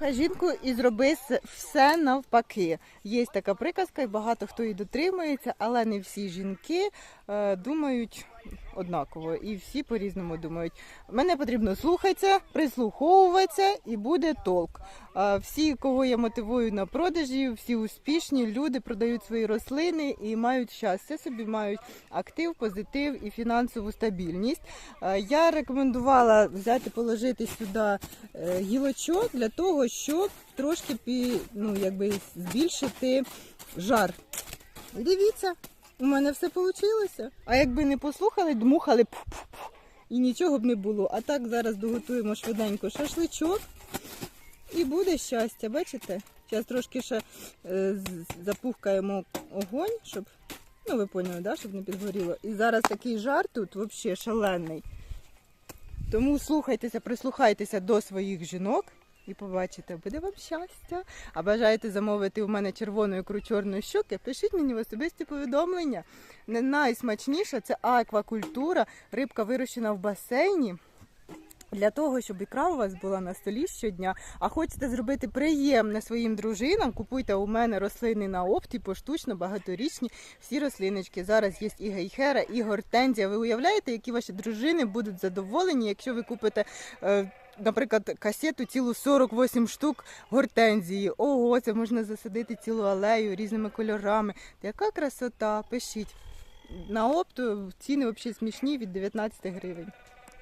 Послухай жінку і зроби все навпаки. Є така приказка, і багато хто її дотримується, але не всі жінки е, думають однаково, і всі по-різному думають. Мене потрібно слухатися, прислуховуватися, і буде толк. Всі, кого я мотивую на продажі, всі успішні люди продають свої рослини і мають щастя собі, мають актив, позитив і фінансову стабільність. Я рекомендувала взяти, положити сюди е, гілочок для того, щоб трошки ну, якби збільшити жар. Дивіться, у мене все вийшло. А якби не послухали, дмухали пух-пух-пух, і нічого б не було. А так зараз доготуємо швиденько шашличок і буде щастя, бачите? Зараз трошки ще е, запухкаємо огонь, щоб, ну ви поняли, да, щоб не підгоріло. І зараз такий жар тут взагалі шалений. Тому слухайтеся, прислухайтеся до своїх жінок і побачите, буде вам щастя. А бажаєте замовити у мене червону ікру чорної щоки, пишіть мені в особисті повідомлення. Не найсмачніша це аквакультура, рибка вирощена в басейні. Для того, щоб ікра у вас була на столі щодня, а хочете зробити приємне своїм дружинам, купуйте у мене рослини на опті, поштучно, багаторічні, всі рослиночки. Зараз є і гейхера, і гортензія. Ви уявляєте, які ваші дружини будуть задоволені, якщо ви купите, е, наприклад, касету цілу 48 штук гортензії. Ого, це можна засадити цілу алею різними кольорами. Яка красота! Пишіть. На опту ціни взагалі смішні від 19 гривень.